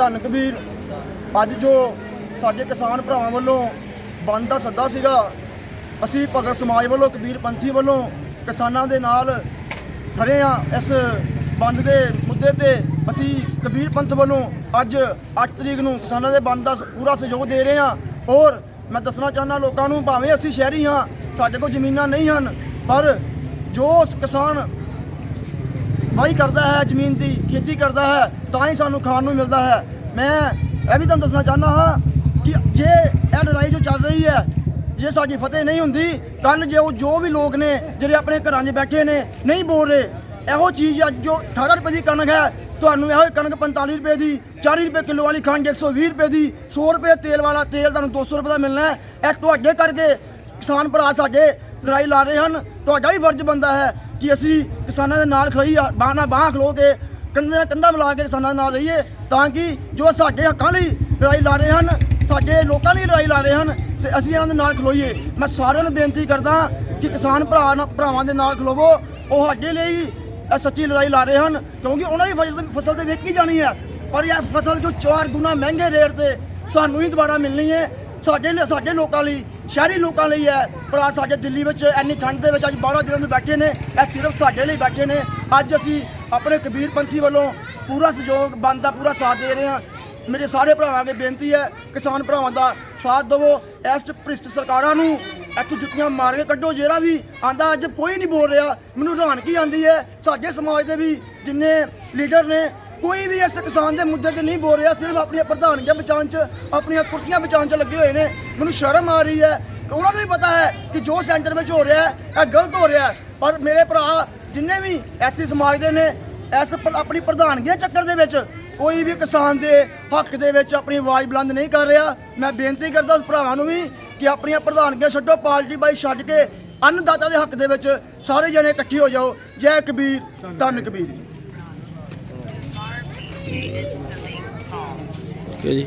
ਧੰਨ ਕਬੀਰ ਅੱਜ ਜੋ ਸਾਡੇ ਕਿਸਾਨ ਭਰਾਵਾਂ ਵੱਲੋਂ ਬੰਦ ਦਾ ਸੱਦਾ ਸੀਗਾ, ਅਸੀਂ ਭਗਤ ਸਮਾਜ ਵੱਲੋਂ, ਕਬੀਰ ਪੰਥੀ ਵੱਲੋਂ ਕਿਸਾਨਾਂ ਦੇ ਨਾਲ ਖੜੇ ਆ ਇਸ ਬੰਦ ਦੇ ਮੁੱਦੇ ਤੇ ਅਸੀਂ ਕਬੀਰ ਪੰਥ ਵੱਲੋਂ ਅੱਜ 8 ਤਰੀਕ ਨੂੰ ਕਿਸਾਨਾਂ ਦੇ ਬੰਦ ਦਾ ਸ- ਪੂਰਾ ਸਹਿਯੋਗ ਦੇ ਰਹੇ ਹਾਂ। ਔਰ ਮੈਂ ਦੱਸਣਾ ਚਾਹੁੰਦਾ ਲੋਕਾਂ ਨੂੰ, ਭਾਵੇਂ ਅਸੀਂ ਸ਼ਹਿਰੀ ਹਾਂ, ਸਾਡੇ ਕੋਲ ਜ਼ਮੀਨਾਂ ਨਹੀਂ ਹਨ, ਪਰ ਜੋ ਕਿਸਾਨ ਵਾਹੀ ਕਰਦਾ ਹੈ, ਜ਼ਮੀਨ ਦੀ ਖੇਤੀ ਕਰਦਾ ਹੈ, ਤਾਂ ਹੀ ਸਾਨੂੰ ਖਾਣ ਨੂੰ ਮਿਲਦਾ ਹੈ। ਮੈਂ ਇਹ ਵੀ ਤੁਹਾਨੂੰ ਦੱਸਣਾ ਚਾਹੁੰਦਾ ਹਾਂ ਕਿ ਜੇ ਇਹ ਲੜਾਈ ਜੋ ਚੱਲ ਰਹੀ ਹੈ, ਜੇ ਸਾਡੀ ਫਤਿਹ ਨਹੀਂ ਹੁੰਦੀ ਕੱਲ ਜੇ ਉਹ ਜੋ ਵੀ ਲੋਕ ਨੇ, ਜਿਹੜੇ ਆਪਣੇ ਘਰਾਂ 'ਚ ਬੈਠੇ ਨੇ, ਨਹੀਂ ਬੋਲ ਰਹੇ, ਇਹੋ ਚੀਜ਼ ਅੱਜ ਜੋ 18 ਰੁਪਏ ਦੀ ਕਣਕ ਹੈ, ਤੁਹਾਨੂੰ ਇਹੋ ਹੀ ਕਣਕ 45 ਰੁਪਏ ਦੀ 40 ਰੁਪਏ ਕਿਲੋ ਵਾਲੀ ਖੰਡ 120 ਰੁਪਏ ਦੀ 100 ਰੁਪਏ ਤੇਲ ਵਾਲਾ ਤੇਲ ਤੁਹਾਨੂੰ 200 ਰੁਪਏ ਦਾ ਮਿਲਣਾ ਹੈ। ਇਹ ਤੁਹਾਡੇ ਕਰਕੇ ਕਿਸਾਨ ਭਰਾ ਸਾਡੇ ਲੜਾਈ ਲਾ ਰਹੇ ਹਨ, ਤੁਹਾਡਾ ਵੀ ਫਰਜ਼ ਬਣਦਾ ਹੈ। ਕਿ ਅਸੀਂ ਕਿਸਾਨਾਂ ਦੇ ਨਾਲ ਖੜੀ ਬਾਹ ਨਾਲ ਬਾਹ ਖਲੋ ਕੇ, ਕੰਧੇ ਨਾਲ ਕੰਧਾ ਮਿਲਾ ਕੇ ਕਿਸਾਨਾਂ ਨਾਲ ਰਹੀਏ, ਤਾਂ ਕਿ ਜੋ ਸਾਡੇ ਹੱਕਾਂ ਲਈ ਲੜਾਈ ਲਾ ਰਹੇ ਹਨ, ਸਾਡੇ ਲੋਕਾਂ ਲਈ ਲੜਾਈ ਲਾ ਰਹੇ ਹਨ, ਤੇ ਅਸੀਂ ਇਹਨਾਂ ਦੇ ਨਾਲ ਖਲੋਈਏ। ਮੈਂ ਸਾਰਿਆਂ ਨੂੰ ਬੇਨਤੀ ਕਰਦਾ ਕਿ ਕਿਸਾਨ ਭਰਾ ਭਰਾਵਾਂ ਦੇ ਨਾਲ ਖਲੋਵੋ। ਉਹ ਸਾਡੇ ਲਈ ਇਹ ਸੱਚੀ ਲੜਾਈ ਲਾ ਰਹੇ ਹਨ, ਕਿਉਂਕਿ ਉਹਨਾਂ ਦੀ ਫਸਲ ਫਸਲ ਤੇ ਵੇਖੀ ਜਾਣੀ ਹੈ। ਪਰ ਇਹ ਫਸਲ ਜੋ ਚਾਰ ਗੁਣਾ ਮਹਿੰਗੇ ਰੇਟ ਤੇ ਸਾਨੂੰ ਹੀ ਦੁਬਾਰਾ ਮਿਲਣੀ ਹੈ। ਸਾਡੇ ਲਈ ਸਾਡੇ ਲੋਕਾਂ ਲਈ, ਸ਼ਹਿਰੀ ਲੋਕਾਂ ਲਈ ਹੈ। ਭਰਾ, ਸਾਡੇ ਦਿੱਲੀ ਵਿੱਚ ਇੰਨੀ ਠੰਡ ਦੇ ਵਿੱਚ ਅੱਜ 12 ਦਿਨਾਂ ਤੋਂ ਬੈਠੇ ਨੇ। ਇਹ ਸਿਰਫ ਸਾਡੇ ਲਈ ਬੈਠੇ ਨੇ। ਅੱਜ ਅਸੀਂ ਆਪਣੇ ਕਬੀਰ ਪੰਥੀ ਵੱਲੋਂ ਪੂਰਾ ਸਹਿਯੋਗ, ਬੰਦ ਦਾ ਪੂਰਾ ਸਾਥ ਦੇ ਰਹੇ ਹਾਂ। ਮੇਰੇ ਸਾਰੇ ਭਰਾਵਾਂ ਅੱਗੇ ਬੇਨਤੀ ਹੈ, ਕਿਸਾਨ ਭਰਾਵਾਂ ਦਾ ਸਾਥ ਦੇਵੋ। ਐਸਟ ਭ੍ਰਿਸ਼ਟ ਸਰਕਾਰਾਂ ਨੂੰ ਇੱਥੋਂ ਜੁੱਤੀਆਂ ਮਾਰ ਕੇ ਕੱਢੋ। ਜਿਹੜਾ ਵੀ ਆਂਦਾ, ਅੱਜ ਕੋਈ ਨਹੀਂ ਬੋਲ ਰਿਹਾ। ਮੈਨੂੰ ਹੈਰਾਨਗੀ ਆਂਦੀ ਹੈ। ਸਾਡੇ ਸਮਾਜ ਦੇ ਵੀ ਜਿੰਨੇ ਲੀਡਰ ਨੇ ਕੋਈ ਵੀ ਇਸ ਕਿਸਾਨ ਦੇ ਮੁੱਦੇ ਤੇ ਨਹੀਂ ਬੋਲ ਰਿਹਾ, ਸਿਰਫ ਆਪਣੀਆਂ ਪ੍ਰਧਾਨਗੀਆਂ ਬਚਾਉਣ 'ਚ, ਆਪਣੀਆਂ ਕੁਰਸੀਆਂ ਬਚਾਉਣ 'ਚ ਲੱਗੇ ਹੋਏ ਨੇ। ਮੈਨੂੰ ਸ਼ਰਮ ਆ ਰਹੀ ਹੈ। ਉਹਨਾਂ ਨੂੰ ਵੀ ਪਤਾ ਹੈ ਕਿ ਜੋ ਸੈਂਟਰ ਵਿੱਚ ਹੋ ਰਿਹਾ ਹੈ, ਇਹ ਗਲਤ ਹੋ ਰਿਹਾ ਹੈ। ਪਰ ਮੇਰੇ ਭਰਾ, ਜਿੰਨੇ ਵੀ ਐਸੀ ਸਮਾਜ ਦੇ ਨੇ, ਇਸ ਆਪਣੀ ਪ੍ਰਧਾਨਗੀ ਦੇ ਚੱਕਰ ਦੇ ਵਿੱਚ, ਕੋਈ ਵੀ ਕਿਸਾਨ ਦੇ ਹੱਕ ਦੇ ਵਿੱਚ ਆਪਣੀ ਆਵਾਜ਼ ਬੁਲੰਦ ਨਹੀਂ ਕਰ ਰਿਹਾ। ਮੈਂ ਬੇਨਤੀ ਕਰਦਾ ਉਸ ਭਰਾਵਾਂ ਨੂੰ ਵੀ ਕਿ ਆਪਣੀਆਂ ਪ੍ਰਧਾਨਗੀਆਂ ਛੱਡੋ, ਪਾਰਟੀ ਬਾਈ ਛੱਡ ਕੇ, ਅੰਨਦਾਤਾ ਦੇ ਹੱਕ ਦੇ ਵਿੱਚ ਸਾਰੇ ਜਣੇ ਇਕੱਠੇ ਹੋ ਜਾਓ। ਜੈ ਕਬੀਰ, ਧੰਨ ਕਬੀਰ। ਓਕੇ ਜੀ।